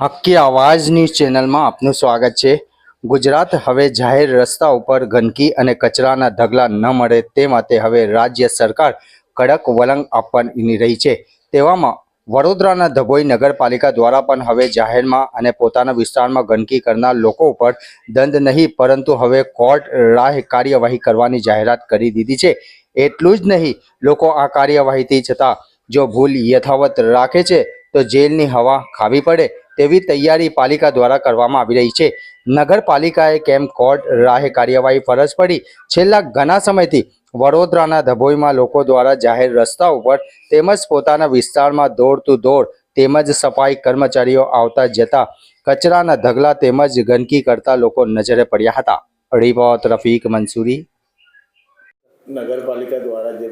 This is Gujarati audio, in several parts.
હક્કી આવાજની ચેનલમાં આપનું સ્વાગત છે. ગુજરાત હવે જાહેર રસ્તા ઉપર ગંદકી અને કચરાના ઢગલા ન મળે તે માટે હવે રાજ્ય સરકાર કડક વલણ આપવાની રહી છે. તેવામાં વડોદરાના ધભોઈ નગરપાલિકા દ્વારા પણ હવે જાહેરમાં અને પોતાના વિસ્તારમાં ગંદકી કરનાર લોકો ઉપર દંડ નહીં, પરંતુ હવે કોર્ટ રાહ કાર્યવાહી કરવાની જાહેરાત કરી દીધી છે. એટલું જ નહીં, લોકો આ કાર્યવાહીથી છતાં જો ભૂલ યથાવત રાખે છે, તો જેલની હવા ખાવી પડે. તેવી તૈયારી પાલિકા દ્વારા કરવામાં આવી રહી છે. નગરપાલિકાએ કેમ કોર્ટ રાહે કાર્યવાહી ફરજ પડી? છેલ્લા ઘણા સમયથી વડોદરાના ધભોઈમાં લોકો દ્વારા જાહેર રસ્તા ઉપર તેમજ પોતાના વિસ્તારમાં દોડ ટુ દોડ તેમજ સફાઈ કર્મચારીઓ આવતા જતા કચરાના ઢગલા તેમજ ગંદકી કરતા લોકો નજરે પડ્યા હતા. રિપોર્ટ રફીક મંસૂરી. નગરપાલિકા દ્વારા જે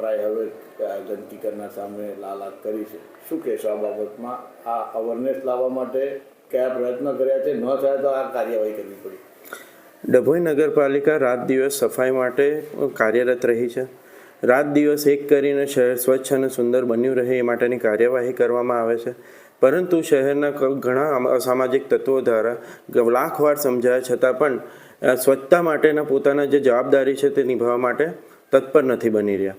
ટ્રાય હવે ગંદકી સામે લાલાત કરી છે. શું કહેશો આ બાબતમાં? આ અવેરનેસ લાવવા માટે કયા પ્રયત્ન કર્યા છે? ન થાય તો આ કાર્યવાહી કરવી પડી. ડભોઈ નગરપાલિકા રાત દિવસ સફાઈ માટે કાર્યરત રહી છે. રાત દિવસ એક કરીને શહેર સ્વચ્છ અને સુંદર બન્યું રહે એ માટેની કાર્યવાહી કરવામાં આવે છે. પરંતુ શહેરના ઘણા અસામાજિક તત્વો દ્વારા લાખવાર સમજાયા છતાં પણ સ્વચ્છતા માટેના પોતાના જે જવાબદારી છે તે નિભાવવા માટે તત્પર નથી બની રહ્યા.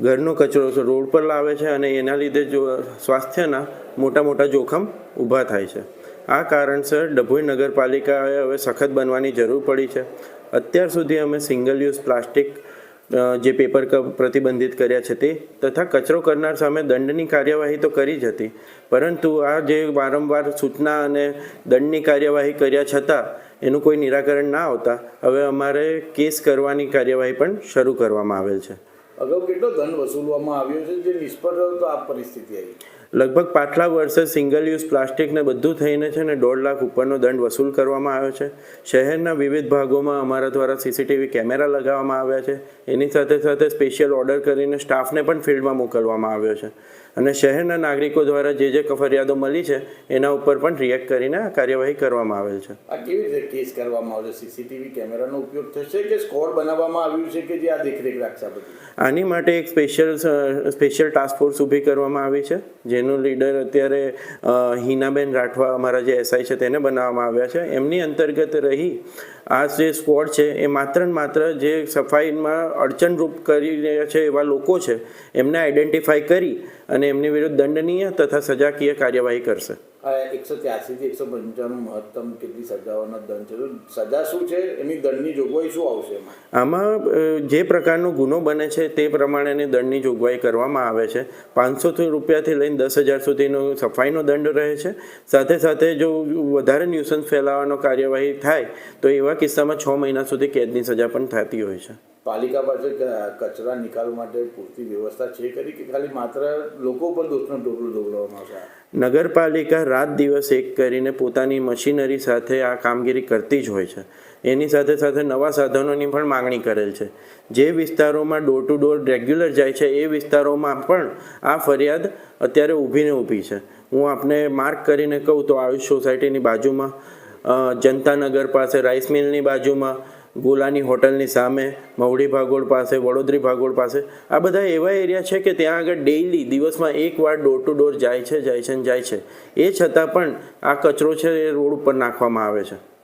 ઘરનો કચરો રોડ પર લાવે છે અને એના લીધે જો સ્વાસ્થ્યના મોટા મોટા જોખમ ઊભા થાય છે. આ કારણસર ડભોઈ નગરપાલિકાએ હવે સખત બનવાની જરૂર પડી છે. અત્યાર સુધી અમે સિંગલ યુઝ પ્લાસ્ટિક જે પેપર કપ પ્રતિબંધિત કર્યા છે તે, તથા કચરો કરનાર સામે દંડની કાર્યવાહી તો કરી જ હતી. પરંતુ આ જે વારંવાર સૂચના અને દંડની કાર્યવાહી કર્યા છતાં એનું કોઈ નિરાકરણ ના આવતા, હવે અમારે કેસ કરવાની કાર્યવાહી પણ શરૂ કરવામાં આવેલ છે. અગાઉ કેટલો દંડ વસૂલવામાં આવ્યો છે, જે નિષ્ફળ રહ્યો તો આ પરિસ્થિતિ આવી. લગભગ પાછલા વર્ષે સિંગલ યુઝ પ્લાસ્ટિકને બધું થઈને છે ને દોઢ લાખ ઉપરનો દંડ વસૂલ કરવામાં આવ્યો છે. શહેરના વિવિધ ભાગોમાં અમારા દ્વારા સીસીટીવી કેમેરા લગાવવામાં આવ્યા છે. એની સાથે સાથે સ્પેશિયલ ઓર્ડર કરીને સ્ટાફને પણ ફિલ્ડમાં મોકલવામાં આવ્યો છે. અને શહેરના નાગરિકો દ્વારા જે જે ફરિયાદો મળી છે એના ઉપર પણ રિએક્ટ કરીને આ કાર્યવાહી કરવામાં આવેલ છે. આ કેવી રીતે કેસ કરવામાં આવશે? સીસીટીવી કેમેરાનો ઉપયોગ થશે કે સ્કોડ બનાવવામાં આવ્યું છે કે જે આ દેખરેખ રાખશે આની માટે એક સ્પેશિયલ સ્પેશિયલ ટાસ્ક ફોર્સ ઊભી કરવામાં આવી છે. જેનું લીડર અત્યારે હિનાબેન રાઠવા અમારા જે એસઆઈ છે તેને બનાવવામાં આવ્યા છે. એમની અંતર્ગત રહી આ જે સ્ક્વોડ છે એ માત્ર ને માત્ર જે સફાઈમાં અડચણરૂપ કરી રહ્યા છે એવા લોકો છે, એમને આઈડેન્ટિફાઈ કરી અને એમની વિરુદ્ધ દંડનીય તથા સજાકીય કાર્યવાહી કરશે. એકસો ત્યાસીથી એકસો પંચાણું મહત્તમ કેટલી સજાઓનો દંડ છે? સજા શું છે? એની દંડની જોગવાઈ શું આવશે આમાં જે પ્રકારનો ગુનો બને છે તે પ્રમાણેની દંડની જોગવાઈ કરવામાં આવે છે. પાંચસોથી રૂપિયાથી લઈને દસ હજાર સુધીનો સફાઈનો દંડ રહે છે. સાથે સાથે જો વધારે ન્યુસન્સ ફેલાવવાનો કાર્યવાહી થાય તો એવા કિસ્સામાં છ મહિના સુધી કેદની સજા પણ થતી હોય છે. પાલિકા પાસે કચરા નિકાલ માટે પૂરતી વ્યવસ્થા છે કરી કે ખાલી માત્ર લોકો પર દોષનો ઢોકળું ઢોકળવામાં આવશે? નગરપાલિકા રાત દિવસ એક કરીને પોતાની મશીનરી સાથે આ કામગીરી કરતી જ હોય છે. એની સાથે સાથે નવા સાધનોની પણ માંગણી કરેલ છે. જે વિસ્તારોમાં ડોર ટુ ડોર રેગ્યુલર જાય છે, એ વિસ્તારોમાં પણ આ ફરિયાદ અત્યારે ઊભીને ઊભી છે. હું આપને માર્ક કરીને કહું તો આયુષ સોસાયટીની બાજુમાં જનતાનગર પાસે રાઈસ મિલની બાજુમાં ગોલાની હોટલની સામે મવડી ભાગોળ પાસે, વડોદરી ભાગોળ પાસે, આ બધા એવા એરિયા છે કે ત્યાં આગળ ડેઇલી દિવસમાં એકવાર ડોર ટુ ડોર જાય છે જાય છે ને જાય છે. એ છતાં પણ આ કચરો છે એ રોડ ઉપર નાખવામાં આવે છે.